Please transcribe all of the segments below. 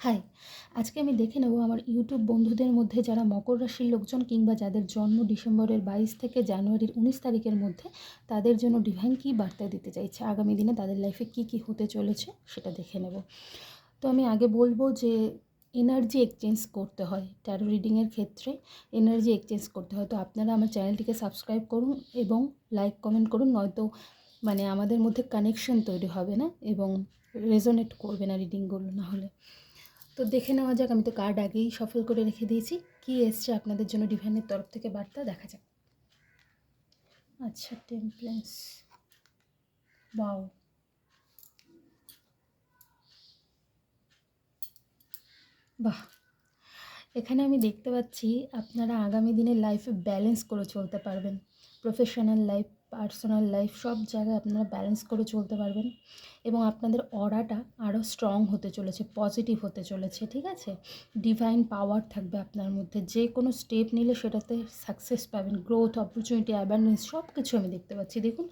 High, আজকে আমি দেখে নেব আমার ইউটিউব বন্ধুদের মধ্যে যারা মকর রাশির লোকজন কিংবা যাদের জন্ম ডিসেম্বরের বাইশ থেকে জানুয়ারির উনিশ তারিখের মধ্যে তাদের জন্য ডিভাইন কী বার্তা দিতে চাইছে? আগামী দিনে তাদের লাইফে কী কী হতে চলেছে সেটা দেখে নেব। তো আমি আগে বলব যে এনার্জি এক্সচেঞ্জ করতে হয়। ট্যারো রিডিংয়ের ক্ষেত্রে এনার্জি এক্সচেঞ্জ করতে হয়। তো আপনারা আমার চ্যানেলটিকে সাবস্ক্রাইব করুন এবং লাইক কমেন্ট করুন, নয়তো মানে আমাদের মধ্যে কানেকশন তৈরি হবে না এবং রেজোনেট করবে না রিডিংগুলো না হলে তো দেখে নেওয়া যাক, আমি তো কার্ড আগেই সফল করে রেখে দিয়েছি। কি এসছে আপনাদের জন্য ডিভাইনের তরফ থেকে বার্তা? দেখা যাক। আচ্ছা টেম্পলেন্স বাও বাহ। এখানে আমি দেখতে পাচ্ছি, আপনারা আগামী দিনের লাইফে ব্যালেন্স করে চলতে পারবেন। প্রফেশনাল লাইফ পার্সোনাল লাইফ, সব জায়গায় আপনারা ব্যালেন্স করে চলতে পারবেন এবং আপনাদের অরাটা আরও স্ট্রং হতে চলেছে পজিটিভ হতে চলেছে, ঠিক আছে? ডিভাইন পাওয়ার থাকবে আপনার মধ্যে, যে কোনো স্টেপ নিলে সেটাতে সাকসেস পাবেন গ্রোথ অপরচুনিটি অ্যাওয়ারনেস সব কিছু আমি দেখতে পাচ্ছি। দেখুন,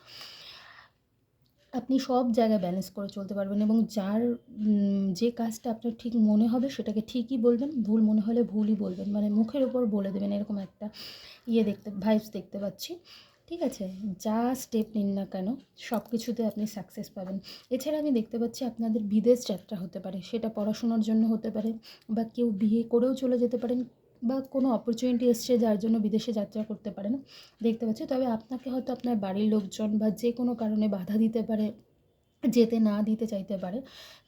আপনি সব জায়গায় ব্যালেন্স করে চলতে পারবেন এবং যার যে কাজটা আপনার ঠিক মনে হবে সেটাকে ঠিকই বলবেন, ভুল মনে হলে ভুলই বলবেন। মানে মুখের ওপর বলে দেবেন, এরকম একটা ইয়ে দেখতে ভাইবস দেখতে পাচ্ছি। ঠিক আছে, যা স্টেপ নিন না কেন সব কিছুতে আপনি সাকসেস পাবেন। এছাড়া আমি দেখতে পাচ্ছি আপনাদের বিদেশ যাত্রা হতে পারে, সেটা পড়াশোনার জন্য হতে পারে, বা কেউ বিয়ে করেও চলে যেতে পারেন, বা কোনো অপরচুনিটি এসছে যার জন্য বিদেশে যাত্রা করতে পারেন, দেখতে পাচ্ছি। তবে আপনাকে হয়তো আপনার বাড়ির লোকজন বা যে কোনো কারণে বাধা দিতে পারে যেতে না দিতে চাইতে পারে।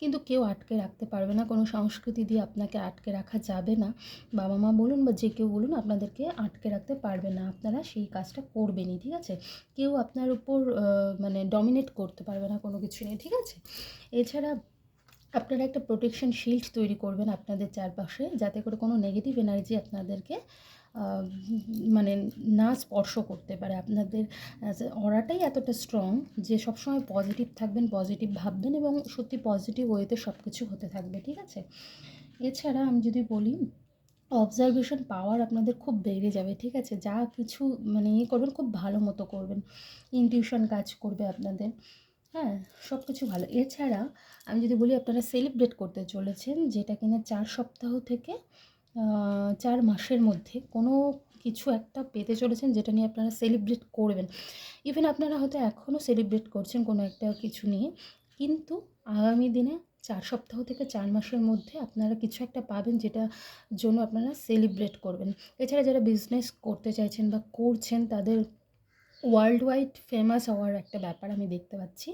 কিন্তু কেউ আটকে রাখতে পারবে না। কোনো সংস্কৃতি দিয়ে আপনাকে আটকে রাখা যাবে না। বাবা মা বলুন বা যে কেউ বলুন, আপনাদেরকে আটকে রাখতে পারবে না। আপনারা সেই কাজটা করবেনই, ঠিক আছে? কেউ আপনার উপর মানে ডমিনেট করতে পারবে না কোনো কিছু নিয়ে, ঠিক আছে? এছাড়া আপনারা একটা প্রোটেকশন শিল্ড তৈরি করবেন আপনাদের চারপাশে। যাতে করে কোনো নেগেটিভ এনার্জি আপনাদেরকে মানে না স্পর্শ করতে পারে। আপনাদের অরাটাই এতটা স্ট্রং যে সবসময় পজিটিভ থাকবেন পজিটিভ ভাববেন এবং সত্যি পজিটিভ ওয়েতে সব কিছু হতে থাকবে, ঠিক আছে? এছাড়া আমি যদি বলি অবজারভেশন পাওয়ার আপনাদের খুব বেড়ে যাবে, ঠিক আছে? যা কিছু মানে ইয়ে করবেন, খুব ভালো মতো করবেন। ইনটিউশন কাজ করবে আপনাদের। হ্যাঁ সব কিছু ভালো। এছাড়া আমি যদি বলি, আপনারা সেলিব্রেট করতে চলেছেন, যেটা কিনা চার সপ্তাহ থেকে চার মাসের মধ্যে কোনো কিছু একটা পেতে চলেছেন যেটা নিয়ে আপনারা সেলিব্রেট করবেন। ইভেন আপনারা হয়তো এখনও সেলিব্রেট করছেন কোনো একটা কিছু নিয়ে, কিন্তু আগামী দিনে চার সপ্তাহ থেকে চার মাসের মধ্যে আপনারা কিছু একটা পাবেন যেটা জন্য আপনারা সেলিব্রেট করবেন। এছাড়া যারা বিজনেস করতে চাইছেন বা করছেন তাদের ওয়ার্ল্ড ওয়াইড ফেমাস হওয়ার একটা ব্যাপার আমি দেখতে পাচ্ছি,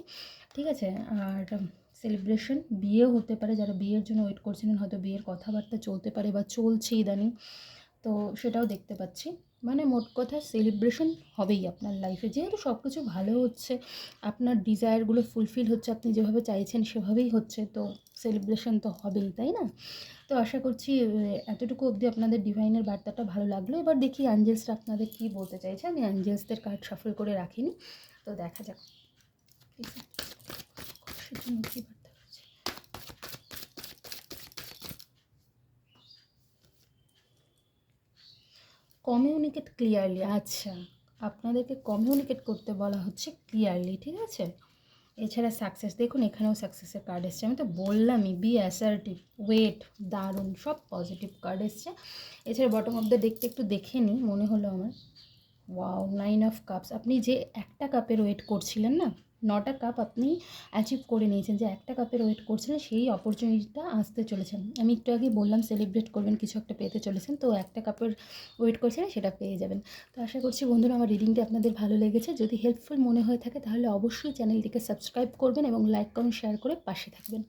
ঠিক আছে? আর সেলিব্রেশন বিয়েও হতে পারে, যারা বিয়ের জন্য ওয়েট করছিলেন, হয়তো বিয়ের কথাবার্তা চলতে পারে বা চলছে ইদানিং। তো সেটাও দেখতে পাচ্ছি। মানে মোট কথা সেলিব্রেশন হবেই আপনার লাইফে যেহেতু সব কিছু ভালো হচ্ছে, আপনার ডিজায়ারগুলো ফুলফিল হচ্ছে, আপনি যেভাবে চাইছেন সেভাবেই হচ্ছে। তো সেলিব্রেশন তো হবেই, তাই না? তো আশা করছি এতটুকু অবধি আপনাদের ডিভাইনের বার্তাটা ভালো লাগল। এবার দেখি অ্যাঞ্জেলসটা আপনাদের কী বলতে চাইছে। আমি অ্যাঞ্জেলসদের কার্ড সফল করে রাখিনি। তো দেখা যাক। কী কমিউনিকেট ক্লিয়ারলি আচ্ছা। আপনাদেরকে কমিউনিকেট করতে বলা হচ্ছে ক্লিয়ারলি ঠিক আছে? এছাড়া সাকসেস দেখুন এখানেও সাকসেসের কার্ড এসছে। আমি তো বললামই বি অ্যাসার্টিভ ওয়েট দারুণ, সব পজিটিভ কার্ড এসছে। এছাড়া বটম অফ দ্য ডেকটা একটু দেখে নিই, মনে হলো আমার। ওয়াও নাইন অফ কাপস আপনি যে একটা কাপের ওয়েট করছিলেন না নটা কাপ আপনি অ্যাচিভ করে নিয়েছেন যে একটা কাপের ওয়েট করছিলেন সেই অপরচুনিটিটা আসতে চলেছেন আমি একটু আগে বললাম সেলিব্রেট করবেন, কিছু একটা পেতে চলেছেন, তো একটা কাপের ওয়েট করছিলেন সেটা পেয়ে যাবেন। তো আশা করছি বন্ধুরা, আমার রিডিংটি আপনাদের ভালো লেগেছে। যদি হেল্পফুল মনে হয়ে থাকে, তাহলে অবশ্যই চ্যানেলটিকে সাবস্ক্রাইব করবেন এবং লাইক কমেন্ট শেয়ার করে পাশে থাকবেন।